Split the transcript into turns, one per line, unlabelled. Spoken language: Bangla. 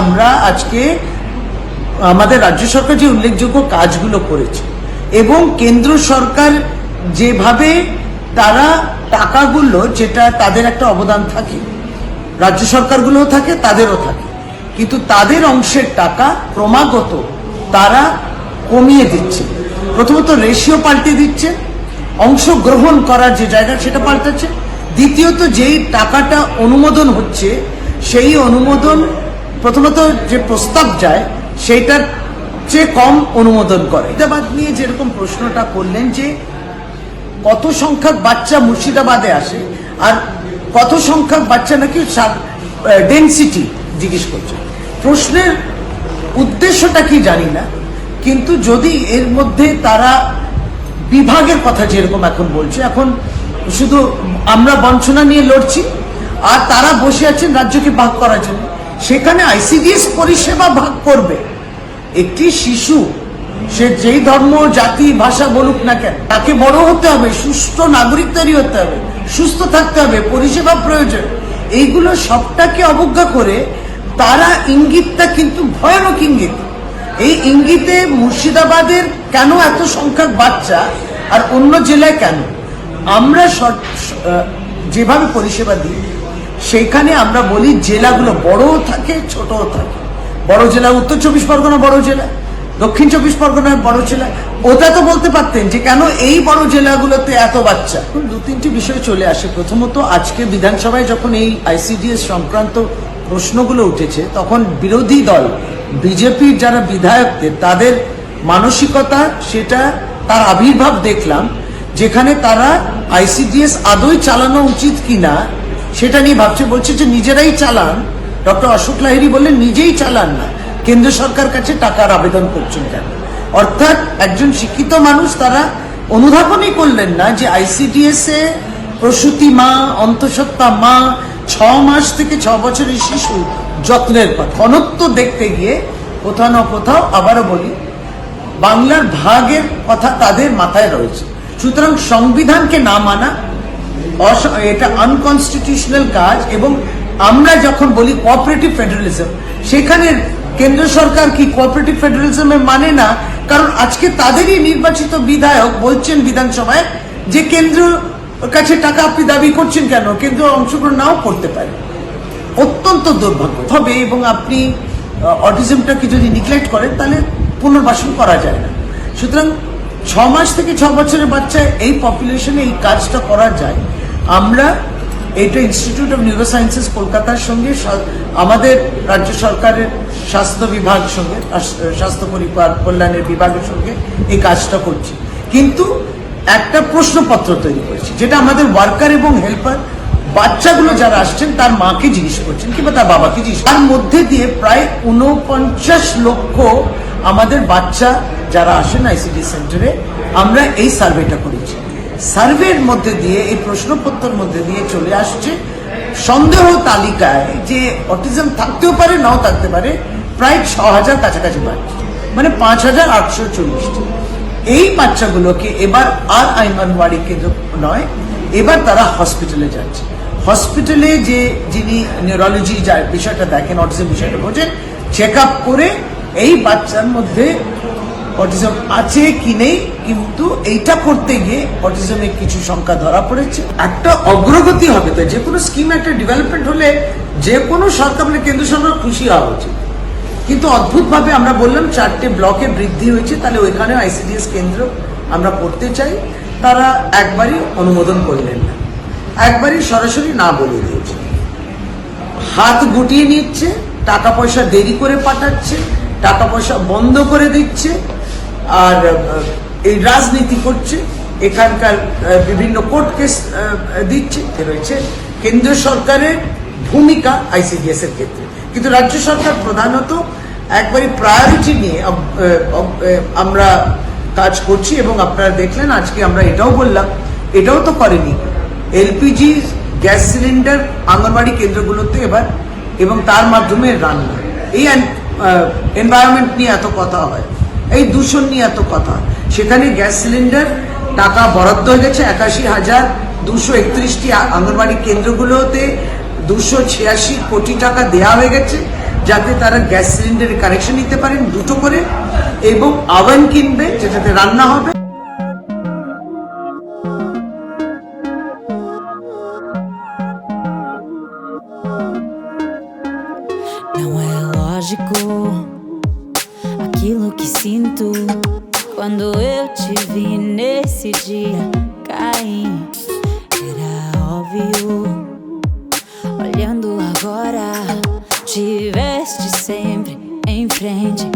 আমরা আজকে আমাদের রাজ্য সরকার যে উল্লেখযোগ্য কাজগুলো করেছে এবং কেন্দ্র সরকার যেভাবে তারা টাকাগুলো, যেটা তাদের একটা অবদান থাকে, রাজ্য সরকারগুলোও থাকে, তাদেরও থাকে, কিন্তু তাদের অংশের টাকা ক্রমাগত তারা কমিয়ে দিচ্ছে। প্রথমত রেশিও পাল্টে দিচ্ছে, অংশগ্রহণ করার যে জায়গা সেটা পাল্টাচ্ছে, দ্বিতীয়ত যেই টাকাটা অনুমোদন হচ্ছে, সেই অনুমোদন প্রথমত যে প্রস্তাব যায়, সেইটার চেয়ে কম অনুমোদন করে। মুর্শিদাবাদ নিয়ে যেরকম প্রশ্নটা করলেন যে, কত সংখ্যক বাচ্চা মুর্শিদাবাদে আসে, আর কত সংখ্যক বাচ্চা নাকি ডেন্সিটি জিজ্ঞেস করছে। প্রশ্নের উদ্দেশ্যটা কি জানি না, কিন্তু যদি এর মধ্যে তারা বিভাগের কথা যেরকম এখন বলছে, এখন শুধু আমরা বঞ্চনা নিয়ে লড়ছি, আর তারা বসে আছেন রাজ্যকে ভাগ করার জন্য। সেখানে আইসিডিএস পরিষেবা ভাগ করবে। একটি শিশু, সে যেই ধর্ম, জাতি, ভাষা বলুক না কেন, তাকে বড় হতে হবে, সুস্থ নাগরিক তৈরি হতে হবে, সুস্থ থাকতে হবে, পরিষেবা প্রয়োজন। এইগুলো সবটাকে অবজ্ঞা করে তারা ইঙ্গিতটা কিন্তু ভয়ানক ইঙ্গিত। এই ইঙ্গিতে মুর্শিদাবাদের কেন এত সংখ্যক বাচ্চা আর অন্য জেলায় কেন? আমরা যেভাবে পরিষেবা দিই সেইখানে আমরা বলি জেলাগুলো বড়ও থাকে, ছোটও থাকে। বড় জেলা উত্তর চব্বিশ পরগনা বড় জেলা, দক্ষিণ চব্বিশ পরগনা বড় জেলা। ওটা তো বলতে পারতেন যে কেন এই বড় জেলাগুলোতে এত বাচ্চা? দু তিনটি বিষয় চলে আসে। প্রথমত, আজকে বিধানসভায় যখন এই আইসিডিএস সংক্রান্ত প্রশ্নগুলো উঠেছে, তখন বিরোধী দল, বিজেপির যারা বিধায়কদের, তাদের মানসিকতা, সেটা তার আবির্ভাব দেখলাম, যেখানে তারা আইসিডিএস আদৌ চালানো উচিত কিনা সেটা নিয়ে ভাবছে, বলছে যে নিজেরাই চালান। ডক্টর অশোক লাহিড়ী বললেন, নিজেই চালান না। কেন্দ্র সরকার কাছে টাকার আবেদন করছেন কেন? অর্থাৎ একজন শিক্ষিত মানুষ তারা অনুধাবনই করলেন না যে আইসিডিএস এ প্রসূতি মা, অন্তঃসত্ত্বা মা, ছ মাস থেকে ছ বছরের শিশু যত্নের পর ঘনত্ব দেখতে গিয়ে কোথাও না কোথাও আবারও বলি, বাংলার ভাগের কথা তাদের মাথায় রয়েছে। সুতরাং সংবিধানকে না মানা এটা আনকনস্টিটিউশনাল কাজ এবং আমরা যখন বলি কোঅপারেটিভ ফেডারেলিজম সেখানে কেন্দ্র সরকার কি কোঅপারেটিভ ফেডারেলিজমে মানে না? কারণ আজকে তাদেরই নির্বাচিত বিধায়ক বলছেন বিধানসভায় যে কেন্দ্র কাছে টাকা আপনি দাবি করছেন কেন? কেন্দ্র অংশগ্রহণ নাও করতে পারে। অত্যন্ত দুর্ভাগ্য। হবে এবং আপনি অটিজমটাকে যদি নিগলেক্ট করেন, তাহলে পুনর্বাসন করা যায় না। সুতরাং ছ মাস থেকে ছ বছরের বাচ্চা এই পপুলেশনে এই কাজটা করা যায়। আমরা এটা ইনস্টিটিউট অফ নিউরো সায়েন্সেস কলকাতার সঙ্গে আমাদের রাজ্য সরকারের স্বাস্থ্য বিভাগ সঙ্গে স্বাস্থ্য পরিবার কল্যাণের বিভাগের সঙ্গে এই কাজটা করছি। কিন্তু একটা প্রশ্নপত্র তৈরি করেছি, যেটা আমাদের ওয়ার্কার এবং হেল্পার বাচ্চাগুলো যারা আসছেন, তার মাকে জিজ্ঞেস করছেন, কিংবা তার বাবাকে জিজ্ঞেস তার মধ্যে দিয়ে প্রায় উনপঞ্চাশ লক্ষ আমাদের বাচ্চা যারা আসেন আইসিডি সেন্টারে আমরা এই সার্ভেটা করেছি। সার্ভের মধ্যে দিয়ে, এই প্রশ্নপত্রের মধ্যে দিয়ে চলে আসছে। সন্দেহ তালিকায় যে অটিজম থাকতেও পারে, নাও থাকতে পারে, প্রায় ছ হাজার কাছাকাছি বাচ্চা। মানে পাঁচ হাজার আটশো চল্লিশটি। এই বাচ্চাগুলোকে এবার আর আইনবাড়ি কেন্দ্র নয়, এবার তারা হসপিটালে যাচ্ছে। হসপিটালে যে যিনি নিউরোলজি যা বিষয়টা দেখেন অটিজম বিষয়টা বোঝেন চেক করে এই বাচ্চার মধ্যে অটিজম আছে কি নেই কিন্তু এইটা করতে গিয়ে অটিজমের কিছু সংখ্যা ধরা পড়েছে। একটা অগ্রগতি হবে তো, যে কোনো স্কিম একটা ডেভেলপমেন্ট হলে যে কোনো সরকার মানে কেন্দ্র সরকার খুশি হওয়া উচিত। কিন্তু অদ্ভুতভাবে আমরা বললাম, চারটে ব্লকে বৃদ্ধি হয়েছে, তাহলে ওইখানে আইসিডিএস কেন্দ্র আমরা করতে চাই। তারা একবারই অনুমোদন করলেন না। একবারই সরাসরি না বলে দিয়েছে। হাত গুটিয়ে নিচ্ছে, টাকা পয়সা দেরি করে পাঠাচ্ছে, টাকা পয়সা বন্ধ করে দিচ্ছে, আর এই রাজনীতি করছে, এখানকার বিভিন্ন কোর্ট কেস দিচ্ছে রয়েছে কেন্দ্র সরকারের ভূমিকা আইসিডিএস এর ক্ষেত্রে। কিন্তু রাজ্য সরকার প্রধানত একবারই প্রায়োরিটি নিয়ে আমরা কাজ করছি এবং আপনারা দেখলেন, আজকে আমরা এটাও বললাম, এটাও তো করেনি। এলপিজি গ্যাস সিলিন্ডার আঙ্গনবাড়ি কেন্দ্রগুলোতে এবার, এবং তার মাধ্যমে রান্না এই এনভায়রনমেন্ট নিয়ে এত কথা হয়, এই দূষণ নিয়ে এত কথা হয়। সেখানে গ্যাস সিলিন্ডার, টাকা বরাদ্দ হয়ে গেছে একাশি হাজার দুশো একত্রিশটি আঙ্গনবাড়ি কেন্দ্রগুলোতে দুশো ছিয়াশি কোটি টাকা দেওয়া হয়ে গেছে যাতে তারা গ্যাস সিলিন্ডারের কানেকশন নিতে পারেন দুটো করে এবং আওয়ান কিনবে যেটাতে রান্না হবে।
Aquilo que sinto. Quando eu te vi nesse dia cair. Era óbvio. Olhando agora, tiveste sempre em frente